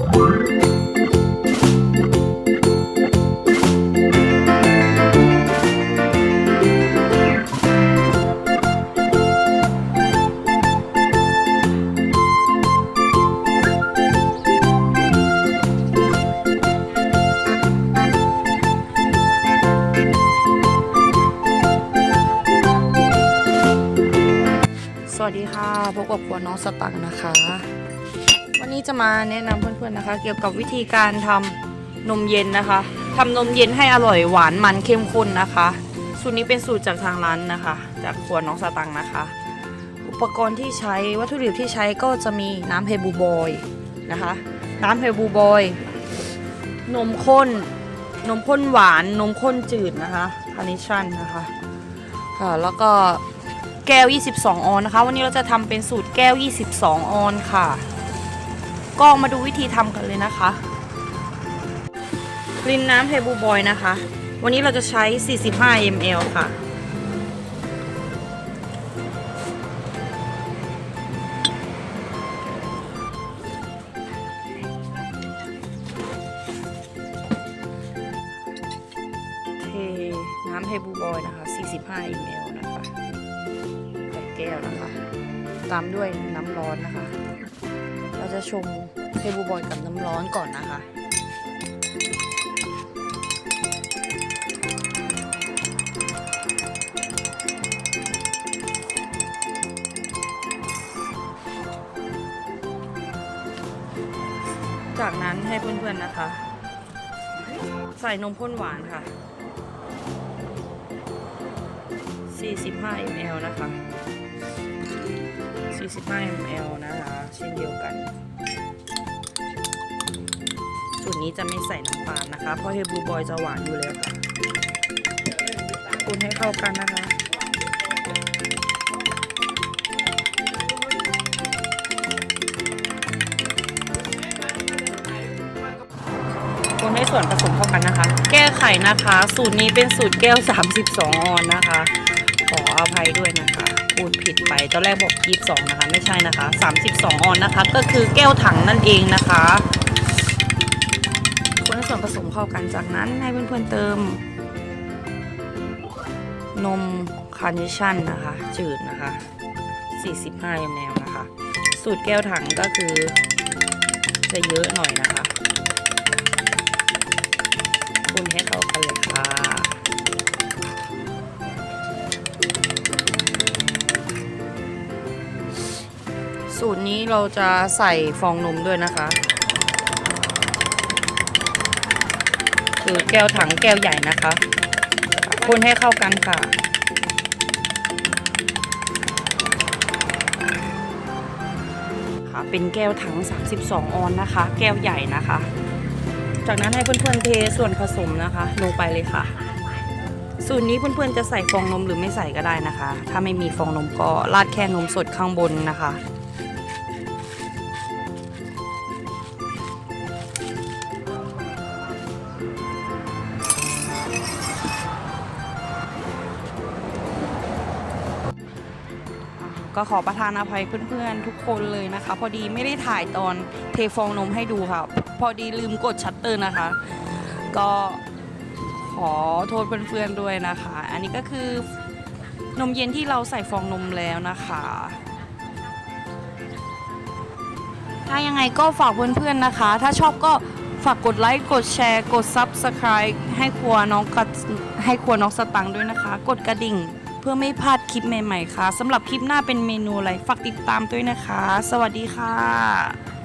สวัสดีค่ะ พบกับครัวน้องสตังค์นะคะ วันนี้จะมาแนะนำเพื่อนๆนะคะ เกี่ยวกับวิธีการทำนมเย็นนะคะทำนมเย็นให้อร่อยหวานมันเข้มข้นนะคะ สูตรนี้เป็นสูตรจากทางร้านนะคะ จากครัวน้องสตังนะคะ อุปกรณ์ที่ใช้วัตถุดิบที่ใช้ก็จะมีน้ำเฮบูบอยนะคะ น้ำเฮบูบอยนมข้น นมข้นหวาน นมข้นจืดนะคะคาร์เนชั่นนะคะค่ะแล้วก็แก้ว 22 ออนนะคะ วันนี้เราจะทำเป็นสูตรแก้ว 22 ออนค่ะ ก็มาดูวิธีทำกันเลยนะคะรินน้ำเทบูบอยนะคะ วันนี้เราจะใช้ 45 ml ค่ะ เทน้ำเฮบูบอยนะคะ 45 ml นะคะใส่แก้วนะคะ ตามด้วยน้ำร้อนนะคะ เราจะชง เฮบูบอยกับน้ำร้อนก่อนนะคะ จากนั้นให้เพื่อนๆนะคะ ใส่นมข้นหวานค่ะ 45 ml นะคะ 45 ml นะคะ เช่นเดียวกัน สูตรนี้จะไม่ใส่น้ำตาลนะคะ เพราะเฮบูบอยจะหวานอยู่แล้วค่ะคนให้เข้ากันนะคะคนให้ส่วนผสมเข้ากันนะคะ แก้ไขนะคะ สูตรนี้เป็นสูตรแก้ว 32 ออนนะคะ ขออภัยด้วยนะคะ พูดผิดไป ตอนแรกบอก22นะคะ ไม่ใช่นะคะ 32 ออนนะคะ ก็คือแก้วถังนั่นเองนะคะ ผสมเข้ากันจากนั้นให้เพื่อนๆเติม นมคาร์เนชั่นนะคะ จืดนะคะ 45 ml นะคะ สูตรแก้วถังก็คือ จะเยอะหน่อยนะคะคนให้เข้ากันเลยค่ะสูตรนี้เราจะใส่ฟองนมด้วยนะคะ คือแก้วถังแก้วใหญ่นะคะคนให้เข้ากันค่ะ ค่ะเป็นแก้วถัง 32 ออนนะคะ แก้วใหญ่นะคะ จากนั้นให้เพื่อนๆเทส่วนผสมนะคะ ลงไปเลยค่ะ สูตรนี้เพื่อนๆจะใส่ฟองนมหรือไม่ใส่ก็ได้นะคะ ถ้าไม่มีฟองนมก็ราดแค่นมสดข้างบนนะคะ ก็ขอประทานอภัยเพื่อนๆ ทุกคนเลยนะคะ พอดีไม่ได้ถ่ายตอนเทฟองนมให้ดูค่ะ พอดีลืมกดชัตเตอร์นะคะ ก็ขอโทษเพื่อนๆด้วยนะคะ อันนี้ก็คือนมเย็นที่เราใส่ฟองนมแล้วนะคะ ถ้ายังไงก็ฝากเพื่อนๆนะคะ ถ้าชอบก็ฝากกดไลค์ กดแชร์ กด Subscribe ให้ครัวน้องกัดให้ครัวน้องสตังค์ด้วยนะคะ กดกระดิ่ง เพื่อไม่พลาดคลิปใหม่ๆค่ะสำหรับคลิปหน้าเป็นเมนูอะไรฝากติดตามด้วยนะคะ สวัสดีค่ะ